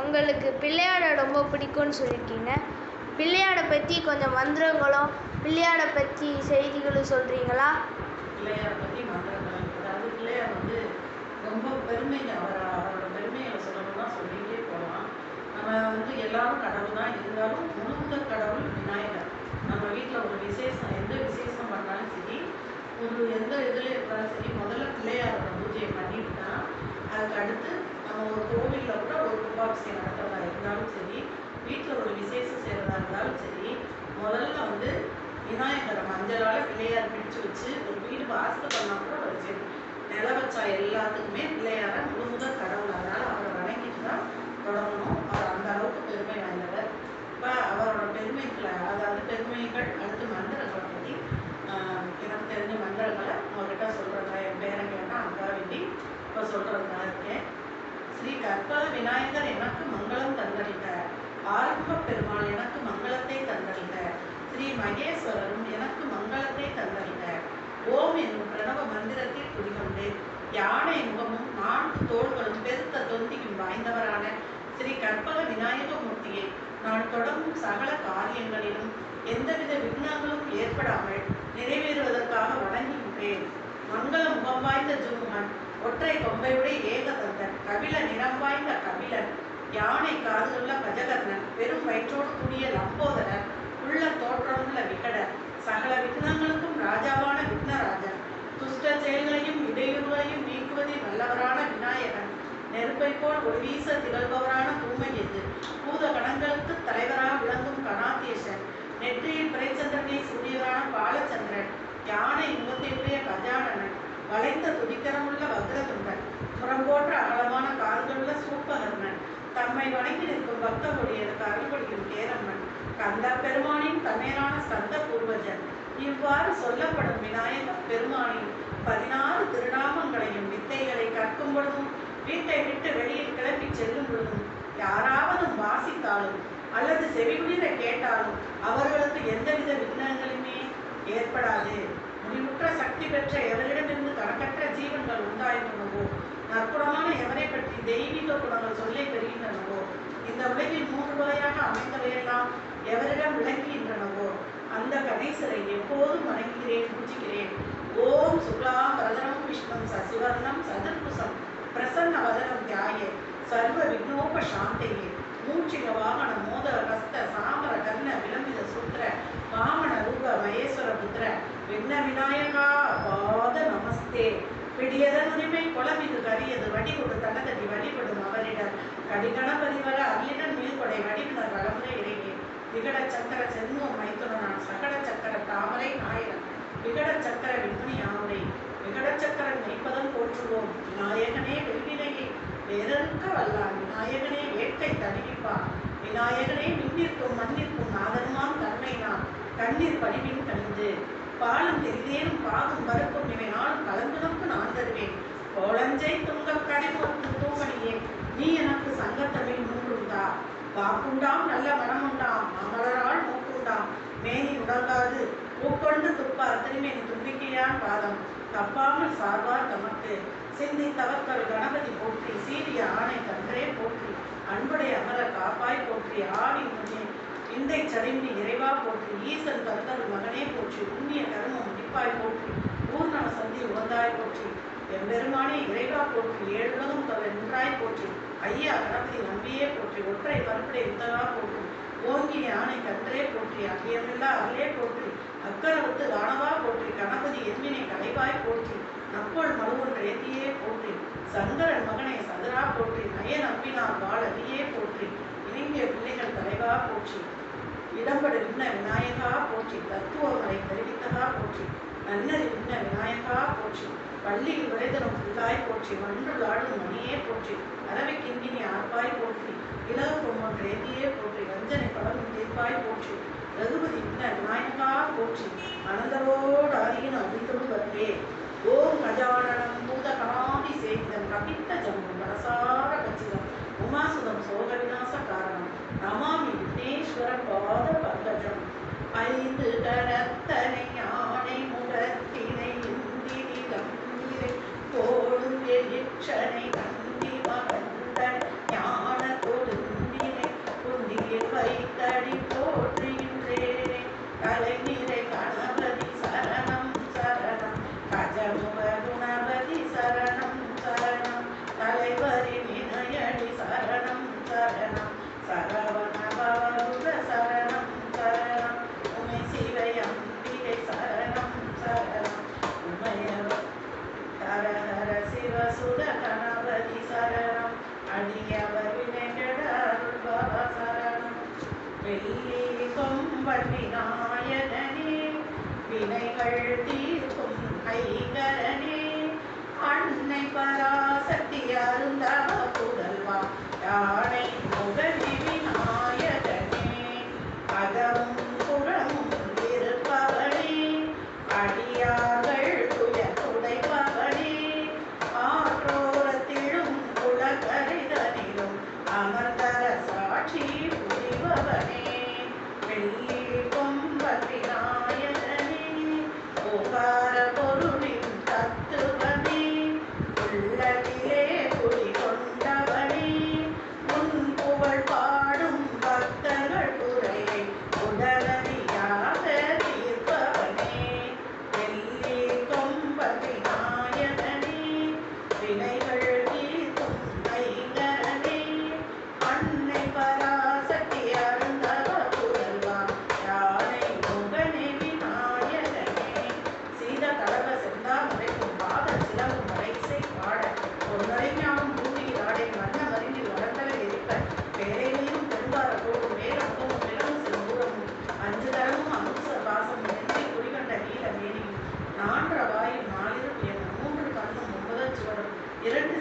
உங்களுக்கு பிள்ளையாரை ரொம்ப பிடிக்கும்னு சொல்லியிருக்கீங்க. பிள்ளையாரை பற்றி கொஞ்சம் மந்திரங்களும் பிள்ளையாரை பற்றி செய்திகளும் சொல்கிறீங்களா பிள்ளையாரை பற்றி மந்திரங்கள். அதாவது பிள்ளையார் வந்து ரொம்ப பெருமைங்க. அவர் அவரோட பெருமையை சொல்லணும்னா சொல்லிகிட்டே போகலாம். நம்ம வந்து எல்லாரும் கடவுள் தான் இருந்தாலும் முழுமுத கடவுள் விநாயகர். நம்ம வீட்டில் ஒரு விசேஷம் எந்த விசேஷம் பண்ணாலும் சரி ஒரு எந்த இதில் இருந்தாலும் சரி முதல்ல பிள்ளையாரோட பூஜையை பண்ணிட்டு தான் அதுக்கு அடுத்து நம்ம ஒரு கோவிலில் கூட ஒரு கும்பாபிஷேகம் நடத்துறதா இருந்தாலும் சரி வீட்டில் ஒரு விசேஷம் செய்கிறதா இருந்தாலும் சரி முதல்ல வந்து விநாயகரை மஞ்சளால் பிள்ளையார் பிடிச்சு வச்சு ஒரு வீடு வாசல் பண்ணால் கூட ஒரு நில வச்சா எல்லாத்துக்குமே பிள்ளையார முழுமுதல் கடவுள் அதனால் அவரை வணங்கிட்டு தான் தொடங்கணும் அவர் அந்த அளவுக்கு பெருமை வாய்ந்தவர் இப்போ அவரோட பெருமைகளை அதாவது பெருமைகள் அடுத்து மந்திரங்களை பற்றி ஆஹ், எனக்கு தெரிஞ்ச மந்திரங்களை உங்ககிட்ட சொல்கிறதா என் பேரை கேட்டால் அக்கா வேண்டி இப்போ சொல்கிறதா இருக்கேன் ஸ்ரீ கற்பக விநாயகர் எனக்கு மங்களம் தந்தளித்த பெருமாள் எனக்கு மங்களத்தை தந்தளித்த ஸ்ரீ மகேஸ்வரரும் எனக்கு மங்களத்தை தந்தளித்த ஓம் என்னும் பிரணவ மந்திரத்தில் குடிகொண்டு யானை முகமும் நான்கு தோள்களும் பெருத்த தொந்தியும் வாய்ந்தவரான ஸ்ரீ கற்பக விநாயக மூர்த்தியை நான் தொடங்கும் சகல காரியங்களிலும் எந்தவித விக்னங்களும் ஏற்படாமல் நிறைவேறுவதற்காக வணங்குகின்றேன். மங்கள முகம் வாய்ந்த ஜுமுகன் ஒற்றை கொம்பையுடைய ஏகதந்தன் கபில நிறம் வாய்ந்த கபிலன் யானை காதுள்ள கஜகர்ணன் பெரும் வயிற்றோடு கூடிய லம்போதரன் உள்ள தோற்றமுள்ள விகடர் சகல விக்னங்களுக்கும் ராஜாவான விக்னராஜன் துஷ்ட செயல்களையும் இடையூறுகளையும் நீக்குவதில் வல்லவரான விநாயகன் நெருப்பை போல் ஒரு வீச திகழ்பவரான தூமையது பூத கணங்களுக்கு தலைவராக விளங்கும் கணாதேசன் நெற்றியில் பிறைச்சந்திரனை சூரியவரான பாலச்சந்திரன் யானை முகத்தையுடைய கஜானனன் வளைந்த துடிக்கரமுள்ள வக்ரதுண்டன் புறம்போற்ற அகலமான கால்களுள்ள சூப்பகர்ணன் தம்மை வணங்கி நிற்கும் பக்தர்களுடையதற்கு அருள்படுக்கும் கேரம்மன் கந்த பெருமானின் தன்மையிலான ஸ்கந்த பூர்வஜன். இவ்வாறு சொல்லப்படும் விநாயக பெருமானின் பதினாறு திருநாமங்களையும் வித்தைகளை கற்கும் பொழுதும் வீட்டை விட்டு வெளியில் கிளப்பி செல்லும் பொழுதும் யாராவது வாசித்தாலும் அல்லது செவிகுளிர கேட்டாலும் அவர்களுக்கு எந்தவித விக்னங்களுமே ஏற்படாது. முடிவுற்ற சக்தி பெற்ற எவரிடமிருந்து கணக்கற்ற ஜீவன்கள் உண்டாயிருந்தவோ நற்குணமான எவரை பற்றி தெய்வீக குணங்கள் சொல்லி பெறுகின்றனவோ? இந்த உலகில் மூன்று வகையாக அமைந்தவையெல்லாம் எவரிடம் விளங்குகின்றனவோ? அந்த கணேசரை எப்போதும் வணங்குகிறேன் பூஜிக்கிறேன். ஓம் சுக்லா வரதனம் விஷ்ணம் சசிவர்ணம் சதுர்புசம் பிரசன்ன வதனம் தியாயே. சர்வ விக்னோப சாந்தையே மூச்சிக வாகன மோதர கஸ்த சாமர கர்ண விளம்பித சூத்திர வாமன ரூப மகேஸ்வர புத்திர. விக்ன விநாயகா பாத நமஸ்தே. பிடியதன் உரிமை குளமிது கரியது வடிகொடு தனதடி வழிபடும் அவரிடம் கடிகணபதி வர அருளிடன் மீள்கொடை வடிவினர் வளமுறை இறங்கி விகட சக்கர சென்மம் மைத்துனனான் சகட சக்கர தாமரை நாயகன். விகட சக்கர விண்மணி ஆமுரை விகட சக்கரன் மெய்ப்பதம் போற்றுவோம். விநாயகனே வெல்வினையே வேறறுக்க வல்லான் விநாயகனே வேட்கை தணிவிப்பான் விநாயகனே மின்னிற்கும் மண்ணிற்கும் நாதனுமாம் தன்மை நான் கண்ணீர் பணிவின் கணிந்து பாலும் தெரிதேனும் பாதும் பருப்பும் இவை கலந்து கலந்துனக்கு நான் தருவேன். கோலஞ்சை துங்கக் கடைமோக்கு தூமணியே நீ எனக்கு சங்கத்தமிழ் மூன்றுண்டா வாக்குண்டாம் நல்ல மனமுண்டாம் அமலரால் மூக்குண்டாம். மேனி உடங்காது உட்கொண்டு துப்பார் திருமேனி தும்பிக்கையான் பாதம். தப்பாமல் சார்பார் தமக்கு சிந்தி தவக்கல் கணபதி போற்றி சீரிய ஆணை கன்றே போற்றி அன்புடைய அமர காப்பாய் போற்றி ஆடி முன்னே இந்தை சரிந்து இறைவா போற்றி ஈசன் கத்தன் மகனே போற்றி புண்ணிய கருமம் முடிப்பாய் போற்றி ஊர்ணவ சந்தி உகந்தாய் போற்றி. எம்பெருமானே இறைவா போற்றி ஏழுலகம் தொலை நின்றாய் போற்றி. ஐயா கணபதி நம்பியே போற்றி ஒற்றை மறுபடி வித்தகா போற்றி. ஓங்கி யானை கத்தரே போற்றி அகியமில்லா அருளே போற்றி. அக்கரவுத்து தானவா போற்றி கணபதி என்வினை கலைவாய் போற்றி. நப்போல் மறுவன் ரேத்தியே போற்றி. சங்கரன் மகனை சதுரா போற்றி நய நம்பினார் பாலதியே போற்றி. இனிங்கிய பிள்ளைகள் தலைவா போற்றி. இடம்படு விண்ண விநாயகா போற்றி தத்துவங்களை தெரிவித்ததா போற்றி நன்னறி விண்ண விநாயகா போற்றி பள்ளியில் விளைதரும் புதிதாய் போற்றி மன்றுளாடும் மணியே போற்றி அரவை கிங்கினி ஆர்ப்பாய் போற்றி இலகு பொம்மன் ரேதியே போற்றி வஞ்சனை பலரும் தீர்ப்பாய் போற்றி ரகுபதி விண்ண விநாயகா போற்றி அனந்தரோடு ஆதியின் அடித்தொடு வருவே ஓம் கஜானனம் பூத கணாதி சேவிதம் கபித்த ஜம்பு மனசார கச்சிதம் உமாசுதம் சோக விநாச காரணம் நமாமி விக்னேஸ்வர பாத பங்கஜம் ஐந்து கரத்தனை யானை முகத்தினை இந்தி நிலம் நீரை போடும் சரணம். அடியவர் வினைகடல்பவ சரணம் வெள்ளி கொம்பன் விநாயகனே வினைகள் தீர்க்கும் கைகரனே. அன்னை பராசக்தி அருந்தவ புதல்வா யானை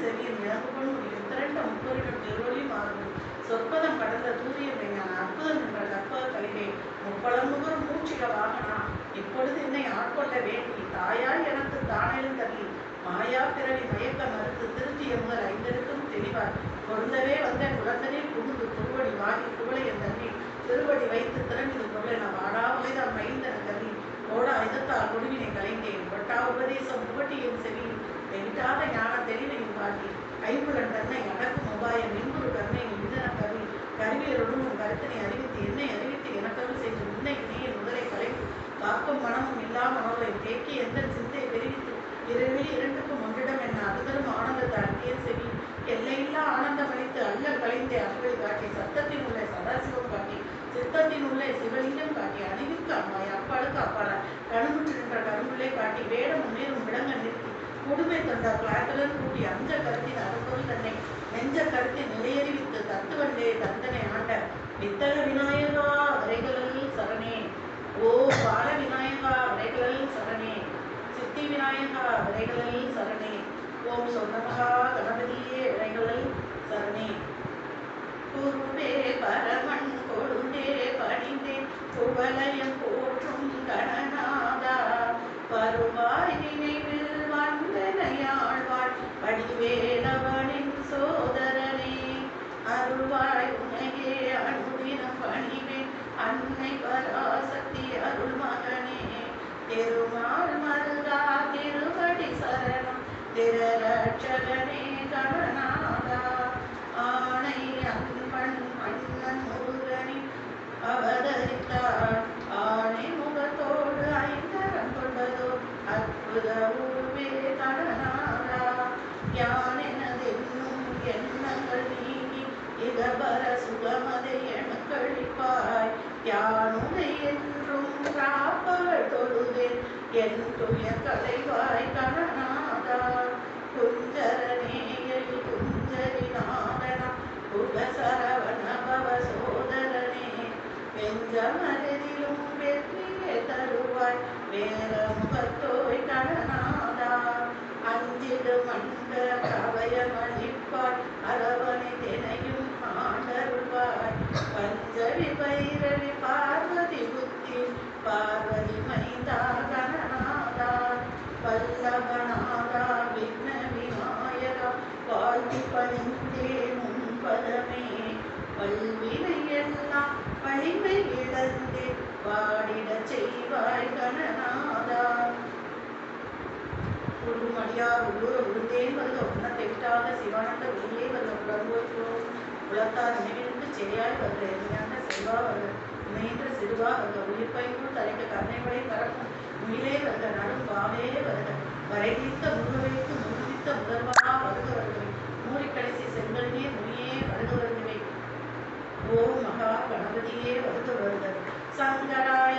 செவியும் இழந்து கொண்டு முடியும் திரண்ட முப்பொருளும் மாறும். சொற்பதம் கடந்த தூரியம் நான் அற்புதம் என்ற கற்பக கவிதை. முப்பழமுகரும் மூச்சிக வாகனா. இப்பொழுது என்னை ஆட்கொள்ள வேண்டி தாயாய் எனக்கு தள்ளி மாயா பிறவி மயக்க மறுத்து திருத்திய முதல் ஐந்தெழுத்தும் தெளிவார். பொருந்தவே வந்த குழந்தனில் புகுந்து திருவடி வாங்கி குவளை தள்ளி தண்ணி திருவடி வைத்து திறமிது பொருளை வாடா வகைதான் மைந்தன தள்ளி ஓடா இதத்தால் முடிவினை கலைந்தேன். பட்டா உபதேசம் புகட்டியின் செவியில் தெவிட்டாத ஞான தெளிவின் காட்டி ஐம்புலன் தன்னை அடக்கும் உபாயம் இன்புறு கருணை இந்தன கருவி கருவியருடன் கருத்தினை அறிவித்து என்னை அறிவித்து எனக்கருள் செய்து உன்னை இணையின் முதலை கலைத்து காக்கும் மனமும் இல்லாமல் அவளை தேக்கி எந்த சிந்தை தெரிவித்து இரவில் இரண்டுக்கும் ஒன்றிடம் என்ன அறுதலும் ஆனந்தத்தை தேர் செவி எல்லையில்லா ஆனந்தம் அளித்து அல்லல் கலைந்தே அகவில் காட்டி சத்தத்தின் உள்ள சதாசிவம் காட்டி சித்தத்தின் உள்ளே சிவலிங்கம் காட்டி அணிவிக்கு அம்மாய் அப்பாளுக்கு அப்பால கணுமுற்று நின்ற கரும்புள்ளே காட்டி வேடம் முன்னேறும் விளங்க நிறுத்தி குடுமை தந்தார் கிளாத்துடன் கூடி அஞ்ச கருத்தின் அரும்பொருள் தன்னை நெஞ்ச கருத்தை நிலையறிவித்து தத்துவண்டே தந்தனை ஆண்ட வித்தக விநாயகா வரைகளில் சரணே. ஓ பால விநாயகா வரைகளில் சரணே. சித்தி விநாயகா விரைகளில் சரணே. ஓம் சொன்னமகா கணபதியே விரைகளில் சரணே. குருவே பரமன் கொடுந்தே பணிந்தே குவலயம் போற்றும் கணநாதா. வருவாய் நினைவில் வடிவேலவனின் சோதரனே அருள்வாய் உனகே அனுதினம் பணிவேன் அன்னை பராசக்தி அருள் மகனே திருமால் மருகா திருவடி சரணம் திருரட்சகனே கணநாதா ஆணை அன்பன் மன்னன் துய கலைவாய் கடனாதா குஞ்சரனேயல் குஞ்சரி நாதனா குலசரவண பவ சோதரனே வெஞ்சமரிலும் வெற்றியே தருவாய் வேற முகத்தோய் அஞ்சிடு மண்ட கவயமளிப்பாய் அரவணை தினையும் ஆண்டருள்வாய் பஞ்சவி பைரவி பார்வதி புத்தி பார்வதி மைதான் கணநாதா வல்லவநாதா விக்ன விநாயகா வாழ்த்தி பணிந்தே முன்பதமே வல்வினை எல்லாம் வலிமை இழந்தே பாடிடச் செய்வாய் கணநாதா உருமடியார் உள்ளூர் உருந்தேன் வருக உன்ன விட்டாத சிவானந்த உள்ளே வருக உடம்போற்றோம் உலத்தார் நினைவிருந்து செடியாய் வருக எளிமையான செல்வா வருக இணைன்ற சிறுவா வருக உயிர்ப்பைக்குள் தலைக்க கருணைகளை தரக்கும் உயிலே வருக நடும் பாவே வருக வரை தீர்த்த முருகவைத்து முருகித்த முதல்வா வருக வருகவே மூடி கடைசி செங்கல்வே முனியே வருக மகா கணபதியே வருக வருக சங்கராய